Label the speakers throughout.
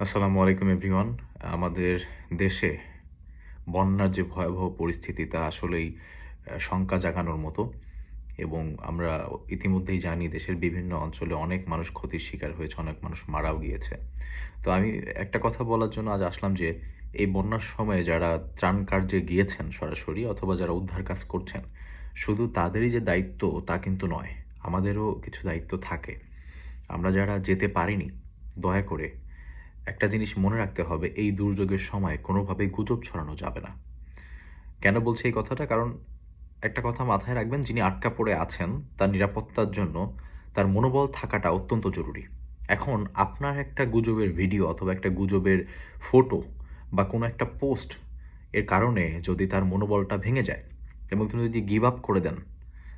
Speaker 1: আসসালামু আলাইকুম, এভরিওয়ান। আমাদের দেশে বন্যার যে ভয়াবহ পরিস্থিতি, তা আসলেই শঙ্কা জাগানোর মতো। এবং আমরা ইতিমধ্যেই জানি দেশের বিভিন্ন অঞ্চলে অনেক মানুষ ক্ষতির শিকার হয়েছে, অনেক মানুষ মারাও গিয়েছে। তো আমি একটা কথা বলার জন্য আজ আসলাম যে, এই বন্যার সময়ে যারা ত্রাণ কার্যে গিয়েছেন সরাসরি, অথবা যারা উদ্ধার কাজ করছেন, শুধু তাদেরই যে দায়িত্ব, তা কিন্তু নয়। আমাদেরও কিছু দায়িত্ব থাকে। আমরা যারা যেতে পারিনি, দয়া করে একটা জিনিস মনে রাখতে হবে, এই দুর্যোগের সময় কোনোভাবেই গুজব ছড়ানো যাবে না। কেন বলছি এই কথাটা? কারণ একটা কথা মাথায় রাখবেন, যিনি আটকা পড়ে আছেন, তার নিরাপত্তার জন্য তার মনোবল থাকাটা অত্যন্ত জরুরি। এখন আপনার একটা গুজবের ভিডিও অথবা একটা গুজবের ফটো বা কোনো একটা পোস্ট এর কারণে যদি তার মনোবলটা ভেঙে যায় এবং তিনি যদি গিভ আপ করে দেন,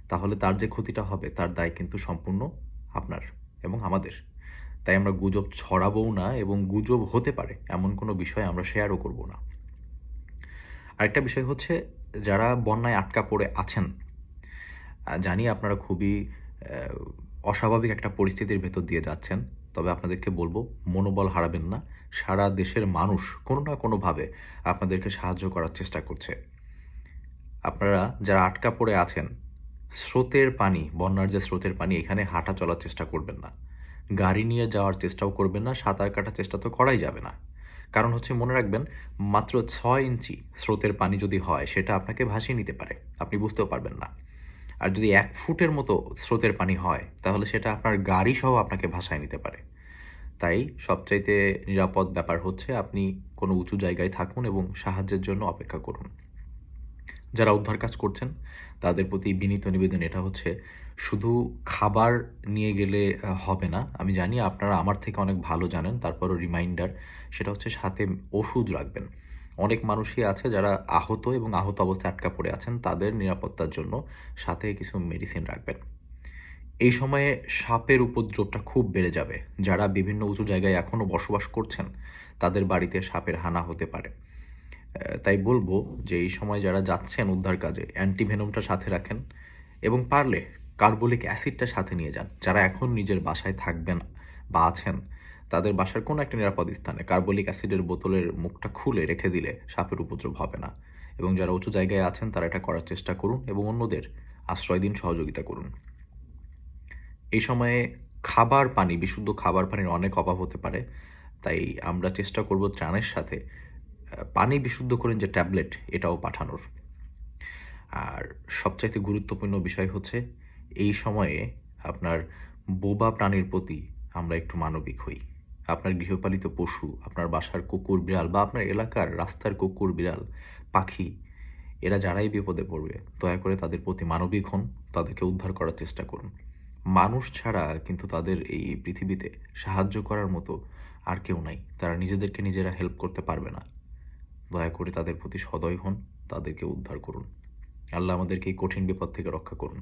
Speaker 1: তাহলে তার যে ক্ষতিটা হবে, তার দায় কিন্তু সম্পূর্ণ আপনার এবং আমাদের। তাই আমরা গুজব ছড়াবও না এবং গুজব হতে পারে, এমন কোনো বিষয় আমরা শেয়ারও করব না। আরেকটা বিষয় হচ্ছে, যারা বন্যায় আটকা পড়ে আছেন জানি আপনারা খুবই অস্বাভাবিক একটা পরিস্থিতির ভেতর দিয়ে যাচ্ছেন, তবে আপনাদেরকে বলব, মনোবল হারাবেন না। সারা দেশের মানুষ কোনো না কোনোভাবে আপনাদেরকে সাহায্য করার চেষ্টা করছে। আপনারা যারা আটকা পড়ে আছেন, স্রোতের পানি, বন্যার যে স্রোতের পানি, এখানে হাঁটা চলার চেষ্টা করবেন না। গাড়ি নিয়ে যাওয়ার চেষ্টাও করবেন না, সাঁতার কাটার চেষ্টা তো করাই যাবে না। কারণ হচ্ছে মনে রাখবেন, মাত্র ছয় ইঞ্চি স্রোতের পানি যদি হয়, সেটা আপনাকে ভাসিয়ে নিতে পারে। আপনি বুঝতেও পারবেন না। আর যদি এক ফুটের মতো স্রোতের পানি হয়, তাহলে সেটা আপনার গাড়ি সহ আপনাকে ভাসায় নিতে পারে। তাই সবচাইতে নিরাপদ ব্যাপার হচ্ছে আপনি কোনো উঁচু জায়গায় থাকুন এবং সাহায্যের জন্য অপেক্ষা করুন। যারা উদ্ধার কাজ করছেন, তাদের প্রতি বিনীত নিবেদন এটা হচ্ছে, শুধু খাবার নিয়ে গেলে হবে না। আমি জানি আপনারা আমার থেকে অনেক ভালো জানেন, তারপরও রিমাইন্ডার সেটা হচ্ছে সাথে ওষুধ রাখবেন। অনেক মানুষই আছে যারা আহত এবং আহত অবস্থায় আটকা পড়ে আছেন, তাদের নিরাপত্তার জন্য সাথে কিছু মেডিসিন রাখবেন। এই সময়ে সাপের উপদ্রবটা খুব বেড়ে যাবে। যারা বিভিন্ন উঁচু জায়গায় এখনও বসবাস করছেন, তাদের বাড়িতে সাপের হানা হতে পারে। তাই বলব যে এই সময় যারা যাচ্ছেন উদ্ধার কাজে অ্যান্টিভেনমটা সাথে রাখেন এবং পারলে কার্বলিক অ্যাসিডটা সাথে নিয়ে যান। যারা এখন নিজের বাসায় থাকবেন বা আছেন, তাদের বাসার কোনো একটা নিরাপদ স্থানে কার্বলিক অ্যাসিডের বোতলের মুখটা খুলে রেখে দিলে সাপের উপদ্রব হবে না। এবং যারা উঁচু জায়গায় আছেন, তারা এটা করার চেষ্টা করুন এবং অন্যদের আশ্রয় দিন, সহযোগিতা করুন। এই সময়ে খাবার পানি, বিশুদ্ধ খাবার পানির অনেক অভাব হতে পারে, তাই আমরা চেষ্টা করব ত্রাণের সাথে পানি বিশুদ্ধ করেন যে ট্যাবলেট, এটাও পাঠানোর। আর সবচাইতে গুরুত্বপূর্ণ বিষয় হচ্ছে, এই সময়ে আপনার বোবা প্রাণীর প্রতি আমরা একটু মানবিক হই। আপনার গৃহপালিত পশু, আপনার বাসার কুকুর বিড়াল বা আপনার এলাকার রাস্তার কুকুর বিড়াল, পাখি, এরা যারাই বিপদে পড়বে, দয়া করে তাদের প্রতি মানবিক হন, তাদেরকে উদ্ধার করার চেষ্টা করুন। মানুষ ছাড়া কিন্তু তাদের এই পৃথিবীতে সাহায্য করার মতো আর কেউ নাই। তারা নিজেদেরকে নিজেরা হেল্প করতে পারবে না। দয়া করে তাদের প্রতি সদয় হন, তাদেরকে উদ্ধার করুন। আল্লাহ আমাদেরকে এই কঠিন বিপদ থেকে রক্ষা করুন।